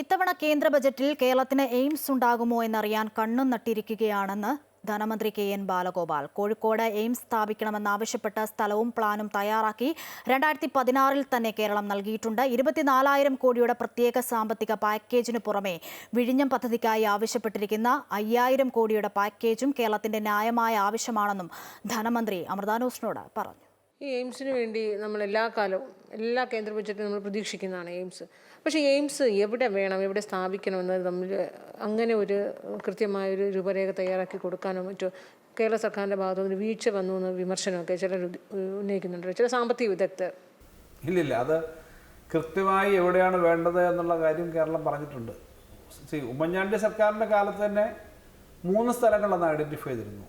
ഇത്തവണ കേന്ദ്ര ബജറ്റിൽ കേരളത്തിന് എയിംസ് ഉണ്ടാകുമോ എന്നറിയാൻ കണ്ണും നട്ടിരിക്കുകയാണെന്ന് ധനമന്ത്രി K N Balagopal. Kozhikode AIIMS സ്ഥാപിക്കണമെന്നാവശ്യപ്പെട്ട സ്ഥലവും പ്ലാനും തയ്യാറാക്കി രണ്ടായിരത്തി പതിനാറിൽ തന്നെ കേരളം നൽകിയിട്ടുണ്ട്. ഇരുപത്തിനാലായിരം കോടിയുടെ പ്രത്യേക സാമ്പത്തിക പാക്കേജിന് പുറമെ വിഴിഞ്ഞം പദ്ധതിക്കായി ആവശ്യപ്പെട്ടിരിക്കുന്ന അയ്യായിരം കോടിയുടെ പാക്കേജും കേരളത്തിന്റെ ന്യായമായ ആവശ്യമാണെന്നും ധനമന്ത്രി അമൃതാനോസിനോട് പറഞ്ഞു. ഈ എയിംസിന് വേണ്ടി നമ്മൾ എല്ലാ കാലവും എല്ലാ കേന്ദ്ര ബജറ്റും നമ്മൾ പ്രതീക്ഷിക്കുന്നതാണ് എയിംസ്. പക്ഷേ എയിംസ് എവിടെ വേണം എവിടെ സ്ഥാപിക്കണമെന്ന് തമ്മിൽ അങ്ങനെ ഒരു കൃത്യമായൊരു രൂപരേഖ തയ്യാറാക്കി കൊടുക്കാനോ മറ്റോ കേരള സർക്കാരിന്റെ ഭാഗത്തു നിന്ന് വീഴ്ച വന്നു എന്ന് വിമർശനമൊക്കെ ചിലർ ഉന്നയിക്കുന്നുണ്ട്. ചില സാമ്പത്തിക വിദഗ്ധർ. ഇല്ലില്ല അത് കൃത്യമായി എവിടെയാണ് വേണ്ടത് എന്നുള്ള കാര്യം കേരളം പറഞ്ഞിട്ടുണ്ട്. ഉമ്മൻചാണ്ടി സർക്കാരിന്റെ കാലത്ത് തന്നെ മൂന്ന് സ്ഥലങ്ങളെന്ന് ഐഡന്റിഫൈ ചെയ്തിരുന്നു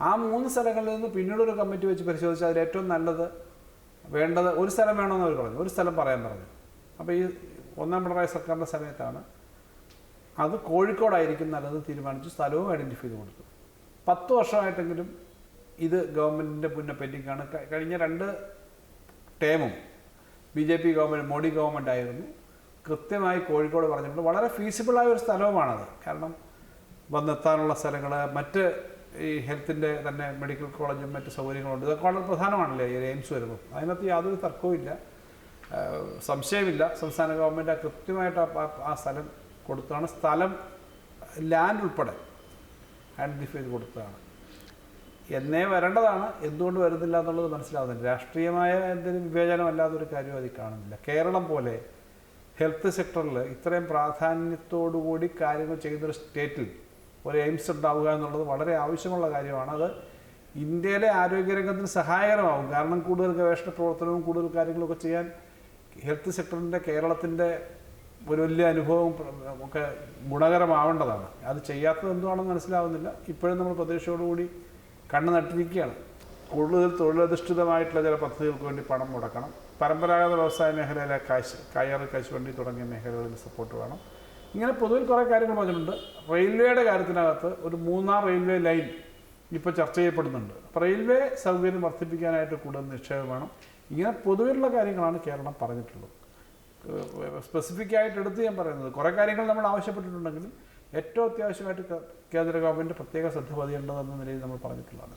ആ മൂന്ന് സ്ഥലങ്ങളിൽ നിന്ന് പിന്നീട് ഒരു കമ്മിറ്റി വെച്ച് പരിശോധിച്ചാൽ അതിൽ ഏറ്റവും നല്ലത് വേണ്ടത് ഒരു സ്ഥലം വേണമെന്ന് അവർ പറഞ്ഞു. ഒരു സ്ഥലം പറയാൻ പറഞ്ഞു. അപ്പോൾ ഈ ഒന്നാം പിണറായി സർക്കാരിന്റെ സമയത്താണ് അത് കോഴിക്കോടായിരിക്കും നല്ലത് തീരുമാനിച്ചു സ്ഥലവും ഐഡന്റിഫൈ ചെയ്ത് കൊടുത്തു. പത്ത് വർഷമായിട്ടെങ്കിലും ഇത് ഗവൺമെന്റിന്റെ മുന്നേ പെൻഡിങ്ങാണ് കഴിഞ്ഞ രണ്ട് ടേമും B J P government Modi government ആയിരുന്നു. കൃത്യമായി കോഴിക്കോട് പറഞ്ഞിട്ടുണ്ട്. വളരെ ഫീസിബിളായ ഒരു സ്ഥലവുമാണത്. കാരണം വന്നെത്താനുള്ള സ്ഥലങ്ങൾ മറ്റ് ഈ ഹെൽത്തിന്റെ തന്നെ മെഡിക്കൽ കോളേജും മറ്റ് സൗകര്യങ്ങളുണ്ട്. ഇതൊക്കെ വളരെ പ്രധാനമാണല്ലേ ഈ എയിംസ് വരുമ്പോൾ? അതിനകത്ത് യാതൊരു തർക്കവുമില്ല സംശയമില്ല. സംസ്ഥാന ഗവൺമെന്റ് ആ കൃത്യമായിട്ട് ആ- സ്ഥലം കൊടുത്താണ് സ്ഥലം ലാൻഡ് ഉൾപ്പെടെ ഐഡന്റിഫൈ ചെയ്ത് കൊടുത്തതാണ്. എന്നേ വരേണ്ടതാണ്. എന്തുകൊണ്ട് വരുന്നില്ല എന്നുള്ളത് മനസ്സിലാവുന്നില്ല. രാഷ്ട്രീയമായ എന്തെങ്കിലും വിവേചനമല്ലാത്തൊരു കാര്യം അതിൽ കാണുന്നില്ല. കേരളം പോലെ ഹെൽത്ത് സെക്ടറിൽ ഇത്രയും പ്രാധാന്യത്തോടുകൂടി കാര്യങ്ങൾ ചെയ്യുന്നൊരു സ്റ്റേറ്റിൽ ഒരു എയിംസ് ഉണ്ടാവുക എന്നുള്ളത് വളരെ ആവശ്യമുള്ള കാര്യമാണ്. അത് ഇന്ത്യയിലെ ആരോഗ്യരംഗത്തിന് സഹായകരമാകും. കാരണം കൂടുതൽ ഗവേഷണ പ്രവർത്തനവും കൂടുതൽ കാര്യങ്ങളൊക്കെ ചെയ്യാൻ ഹെൽത്ത് സെക്ടറിന്റെ കേരളത്തിന്റെ ഒരു വലിയ അനുഭവം ഒക്കെ ഗുണകരമാവേണ്ടതാണ്. അത് ചെയ്യാത്തത് എന്തുവാണെന്ന് മനസ്സിലാവുന്നില്ല. ഇപ്പോഴും നമ്മൾ പ്രതീക്ഷയോടുകൂടി കണ്ണു നട്ടിരിക്കുകയാണ്. കൂടുതൽ തൊഴിലധിഷ്ഠിതമായിട്ടുള്ള ചില പദ്ധതികൾക്ക് വേണ്ടി പണം മുടക്കണം. പരമ്പരാഗത വ്യവസായ മേഖലയിലെ കാശ് കയർ കശുവണ്ടി തുടങ്ങിയ മേഖലകളിൽ സപ്പോർട്ട് വേണം. ഇങ്ങനെ പൊതുവിൽ കുറേ കാര്യങ്ങൾ പറഞ്ഞിട്ടുണ്ട്. റെയിൽവേയുടെ കാര്യത്തിനകത്ത് ഒരു മൂന്നാർ റെയിൽവേ ലൈൻ ഇപ്പോൾ ചർച്ച ചെയ്യപ്പെടുന്നുണ്ട്. അപ്പോൾ റെയിൽവേ സൗകര്യം വർദ്ധിപ്പിക്കാനായിട്ട് കൂടുതൽ നിക്ഷേപം വേണം. ഇങ്ങനെ പൊതുവിലുള്ള കാര്യങ്ങളാണ് കേരളം പറഞ്ഞിട്ടുള്ളത്. സ്പെസിഫിക് ആയിട്ട് എടുത്ത് ഞാൻ പറയുന്നത്. കുറേ കാര്യങ്ങൾ നമ്മൾ ആവശ്യപ്പെട്ടിട്ടുണ്ടെങ്കിലും ഏറ്റവും അത്യാവശ്യമായിട്ട് കേന്ദ്ര ഗവൺമെന്റ് പ്രത്യേക ശ്രദ്ധ പതിയേണ്ടതെന്ന നിലയിൽ നമ്മൾ പറഞ്ഞിട്ടുള്ളതാണ്.